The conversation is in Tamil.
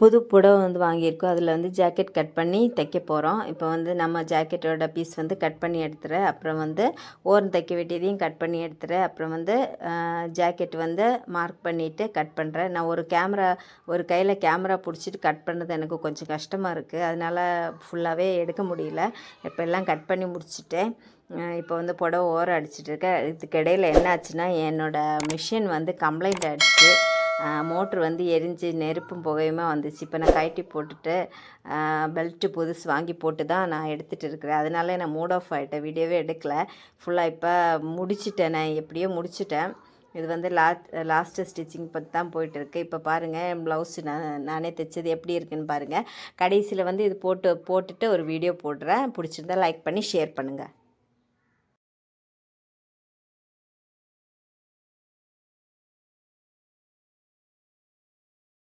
புது புடவை வந்து வாங்கியிருக்கோம். அதில் வந்து ஜாக்கெட் கட் பண்ணி தைக்க போகிறோம் இப்போ வந்து நம்ம ஜாக்கெட்டோட பீஸ் வந்து கட் பண்ணி எடுத்துகிறேன் அப்புறம் வந்து ஓரம் தைக்க வேண்டியதையும் கட் பண்ணி எடுத்துகிறேன் அப்புறம் வந்து ஜாக்கெட் வந்து மார்க் பண்ணிவிட்டு கட் பண்ணுறேன் நான் ஒரு கேமரா ஒரு கையில் கேமரா பிடிச்சிட்டு கட் பண்ணது எனக்கு கொஞ்சம் கஷ்டமாக இருக்குது அதனால் ஃபுல்லாகவே எடுக்க முடியல. இப்போ எல்லாம் கட் பண்ணி முடிச்சிட்டேன் இப்போ வந்து புடவை ஓரம் அடிச்சிட்டு இருக்கேன். இதுக்கு இடையில் என்ன ஆச்சுன்னா என்னோடய மிஷின் வந்து கம்ப்ளைண்ட் ஆகிடுச்சு மோட்ரு வந்து எரிஞ்சு நெருப்பும் புகையுமா வந்துச்சு. இப்போ நான் கழட்டி போட்டுட்டு பெல்ட்டு புதுசு வாங்கி போட்டு தான் நான் எடுத்துகிட்டு இருக்கிறேன். அதனால நான் மூட் ஆஃப் ஆகிட்டேன் வீடியோவே எடுக்கலை. ஃபுல்லாக இப்போ முடிச்சிட்டேன் நான். எப்படியோ முடிச்சிட்டேன். இது வந்து லாஸ்ட் லாஸ்ட்டு ஸ்டிச்சிங் பற்றி தான் போயிட்டுருக்கு இப்போ பாருங்கள் என் ப்ளவுஸு நான் நானே தைச்சது எப்படி இருக்குன்னு பாருங்கள் கடைசியில் வந்து இது போட்டு போட்டுட்டு ஒரு வீடியோ போடுறேன். பிடிச்சிருந்தா லைக் பண்ணி ஷேர் பண்ணுங்கள்